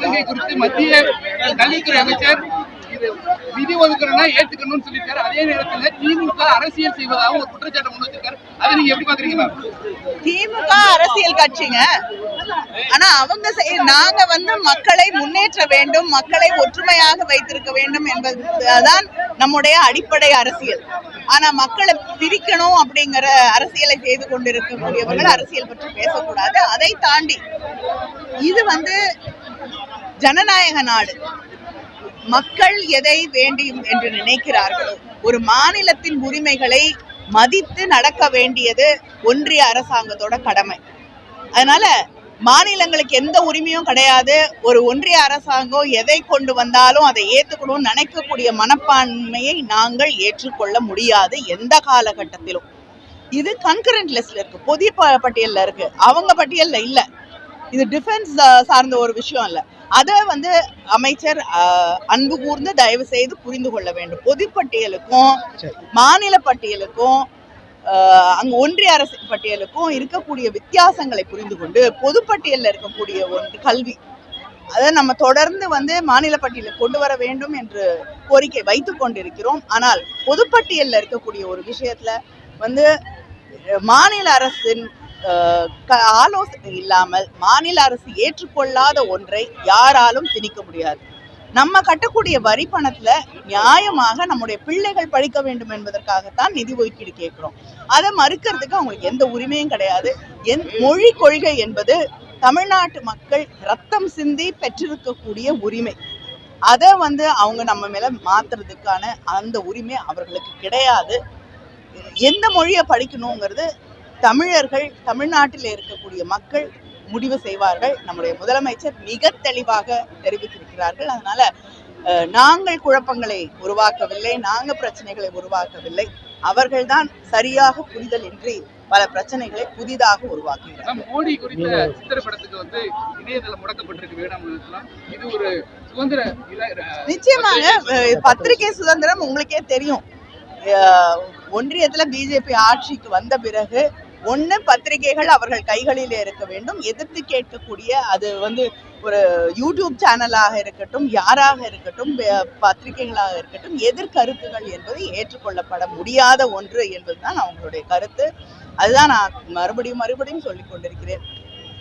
கொள்கை குறித்து மத்திய கல்வித்துறை அமைச்சர் இது நிதி ஒதுக்கணும்னா ஏத்துக்கணும்னு சொல்லியிருக்காரு. அதே நேரத்துல திமுக அரசியல் செய்வதாக ஒரு குற்றச்சாட்டு முன் வச்சிருக்காரு. அதை நீங்க எப்படி பாக்குறீங்க திமுக அரசியல் கட்சிங்க. ஆனா அவங்க நாங்க வந்து மக்களை முன்னேற்ற வேண்டும் மக்களை ஒற்றுமையாக வைத்திருக்க வேண்டும் என்பதுதான் நம்முடைய அடிப்படை அரசியல். ஆனா மக்களை பிரிக்கணும் அப்படிங்கிற அரசியலை செய்து கொண்டிருக்கக்கூடியவர்கள் அரசியல் பற்றி பேசக்கூடாது. அதை தாண்டி இது வந்து ஜனநாயக நாடு. மக்கள் எதை வேண்டும் என்று நினைக்கிறார்களோ ஒரு மாநிலத்தின் உரிமைகளை மதித்து நடக்க வேண்டியது ஒன்றிய அரசாங்கத்தோட கடமை. அதனால மாநிலங்களுக்கு எந்த உரிமையும் கிடையாது. ஒரு ஒன்றிய அரசாங்கம் எதை கொண்டு வந்தாலும் அதை ஏற்றுக்கணும்னு நினைக்கக்கூடிய மனப்பான்மையை நாங்கள் ஏற்றுக்கொள்ள முடியாது எந்த காலகட்டத்திலும். இது கன்கரண்ட் லிஸ்ட்ல இருக்கு. பொது ப- பட்டியல்ல இருக்கு. அவங்க பட்டியல்ல இல்லை. இது டிஃபென்ஸ் சார்ந்த ஒரு விஷயம் இல்லை. அதை வந்து அமைச்சர் அன்பு கூர்ந்து தயவு செய்து புரிந்து கொள்ள வேண்டும். பொதுப்பட்டியலுக்கும் மாநில பட்டியலுக்கும் அங்க ஒன்றிய அரசு பட்டியலுக்கும் இருக்கக்கூடிய வித்தியாசங்களை புரிந்து கொண்டு பொதுப்பட்டியல்ல இருக்கக்கூடிய ஒன்று கல்வி. அதை நம்ம தொடர்ந்து வந்து மாநில பட்டியலில் கொண்டு வர வேண்டும் என்று கோரிக்கை வைத்துக் கொண்டிருக்கிறோம். ஆனால் பொதுப்பட்டியல்ல இருக்கக்கூடிய ஒரு விஷயத்துல வந்து மாநில அரசின் ஆலோசனை இல்லாமல் மாநில அரசு ஏற்றுக்கொள்ளாத ஒன்றை யாராலும் திணிக்க முடியாது. நம்ம கட்டக்கூடிய வரி பணத்துல நியாயமாக நம்முடைய பிள்ளைகள் படிக்க வேண்டும் என்பதற்காகத்தான் நிதி ஒதுக்கீடு கேட்கிறோம். அதை மறுக்கிறதுக்கு அவங்களுக்கு எந்த உரிமையும் கிடையாது. என் மொழி கொள்கை என்பது தமிழ்நாட்டு மக்கள் ரத்தம் சிந்தி பெற்றிருக்கக்கூடிய உரிமை. அதை வந்து அவங்க நம்ம மேல மாத்துறதுக்கான அந்த உரிமை அவர்களுக்கு கிடையாது. எந்த மொழியை படிக்கணுங்கிறது தமிழர்கள் தமிழ்நாட்டில் இருக்கக்கூடிய மக்கள் முடிவு செய்வார்கள். நம்முடைய முதலமைச்சர் மிக தெளிவாக தெரிவித்திருக்கிறார்கள். அதனால நாங்கள் குழப்பங்களை உருவாக்கவில்லை நாங்க பிரச்சனைகளை உருவாக்கவில்லை. அவர்கள்தான் சரியாக புரிதல் இன்றி பல பிரச்சனைகளை புதிதாக உருவாக்குகிறார்கள். மேம், மோடி குறித்த சித்திர படத்துக்கு வந்து இணையதளம் முடக்கப்பட்டிருக்கு வேணாம் இது ஒரு சுதந்திர நிச்சயமாக பத்திரிகை சுதந்திரம். உங்களுக்கே தெரியும். ஒன்றியத்துல பிஜேபி ஆட்சிக்கு வந்த பிறகு ஒன்று பத்திரிகைகள் அவர்கள் கைகளிலே இருக்க வேண்டும். எதிர்த்து கேட்கக்கூடிய அது வந்து ஒரு யூடியூப் சேனலாக இருக்கட்டும் யாராக இருக்கட்டும் பத்திரிகைகளாக இருக்கட்டும் எதிர்கருத்துகள் என்பது ஏற்றுக்கொள்ளப்பட முடியாத ஒன்று என்பதுதான் அவங்களுடைய கருத்து. அதுதான் நான் மறுபடியும் மறுபடியும் சொல்லிக் கொண்டிருக்கிறேன்.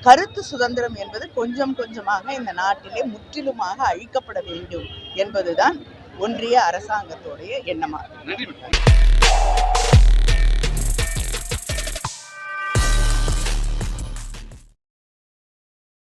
கருத்து சுதந்திரம் என்பது கொஞ்சம் கொஞ்சமாக இந்த நாட்டிலே முற்றிலுமாக அழிக்கப்பட வேண்டும் என்பதுதான் ஒன்றிய அரசாங்கத்துடைய எண்ணமாகும்